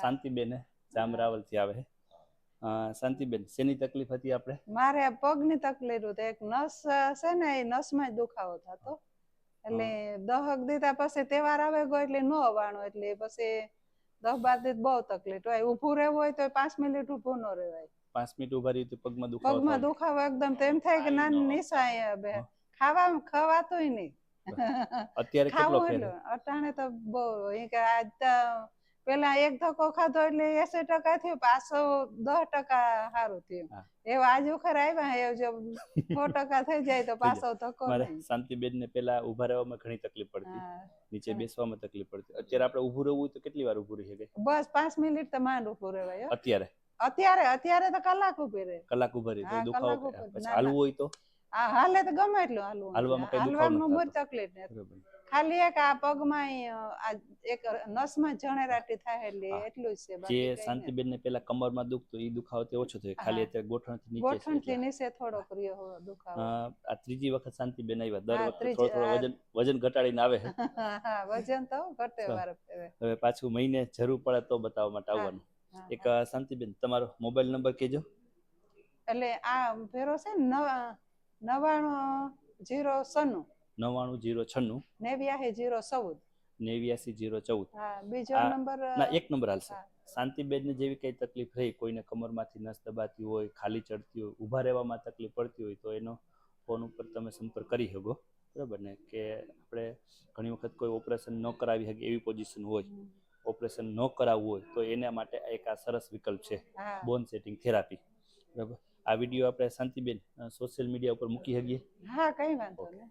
શાંતિબેન હે, જામરાવલથી આવે શાંતિબેન શેની તકલીફ હતી આપણે? મારે પગની તકલીફ હતી. એક નસ છે ને એ નસમાં દુખાવો થતો. એટલે દહક દીધા પછી તહેવાર આવે ગયો એટલે ન અવાણો એટલે પછી બાર દિવસ બહુ તકલીફ હોય. ઊભું રહેવું હોય તો પાંચ મિનિટ ઊભું ન રહેવાય. પાંચ મિનિટ ઊભા રહી પગ પગમાં દુખાવો પગમાં. દુખાવો એકદમ તો એમ થાય કે ના. નિશાય બે. ખાવા ખવાતુંય નહીં. અત્યારે કેટલો ફેર? અટાણે તો બહુ કે આજ તો પેલા એક ધક્કો ખાધો એટલે એસી ટકા થયું પાછો દસ ટકા સારું થયું. એવા આજ વખર આવ્યા એવું જો સો ટકા થઈ જાય તો પાછો ધક્કો. શાંતિબેન ને પેલા ઊભા રહેવામાં ઘણી તકલીફ પડતી. નીચે બેસવામાં તકલીફ પડતી. અત્યારે આપણે ઉભું રહેવું તો કેટલી વાર ઊભું રહી બસ પાંચ મિનિટ તો માંડ ઉભું રહેવાય અત્યારે? અત્યારે અત્યારે તો કલાક ઊભી રહે. કલાક ઊભા રહી તો દુખાવો પછી. હાલવું હોય તો? આ હાલે તો ગમે એટલું હાલવું. હાલવામાં કઈ દુખાવો તકલીફ નથી. ખાલી એક આ પગમાં આ એક નસમાં જણેરાટી થાય એટલે એટલું જ છે જે. શાંતિબેન ને પેલા કમરમાં દુખતો એ દુખાવો તે ઓછો થયો ખાલી અત્યારે ગોઠણથી નીચે ગોઠણથી નીચે થોડો રહ્યો દુખાવો. આ ત્રીજી વખત શાંતિબેન આવ્યા. દર વખતે થોડો થોડો વજન વજન ઘટાડીને આવે. હા વજન તો ઘટે વારે હવે. પાછું મહિને જરૂર પડે તો બતાવવા માટે આવવાનું. એક શાંતિબેન તમારો મોબાઈલ નંબર કેજો એટલે આ ફેરો છે નવાણું જીરો સન્નું નવ્વાણું જીરો છન્નું. નેવ્યાસી જીરો ચૌદ. નેવ્યાસી જીરો ચૌદ. બીજો નંબર ના એક નંબર હાલશે. હા. શાંતિબેન ને જેવી કઈ તકલીફ રહી કોઈને કમરમાંથી નસ દબાતી હોય ખાલી ચડતી હોય ઊભા રહેવામાં તકલીફ પડતી હોય તો એનો ફોન ઉપર તમે સંપર્ક કરી શકો. બરાબર ને? કે આપણે ઘણી વખત કોઈ ઓપરેશન ન કરાવી શકે એવી પોઝિશન હોય. ઓપરેશન ન કરાવવું હોય તો એના માટે એક આ સરસ વિકલ્પ છે. Bone setting therapy. બરાબર? આ વીડિયો આપણે શાંતિબેન સોશિયલ મીડિયા ઉપર મૂકી શકીએ? હા કઈ વાંધો નહીં.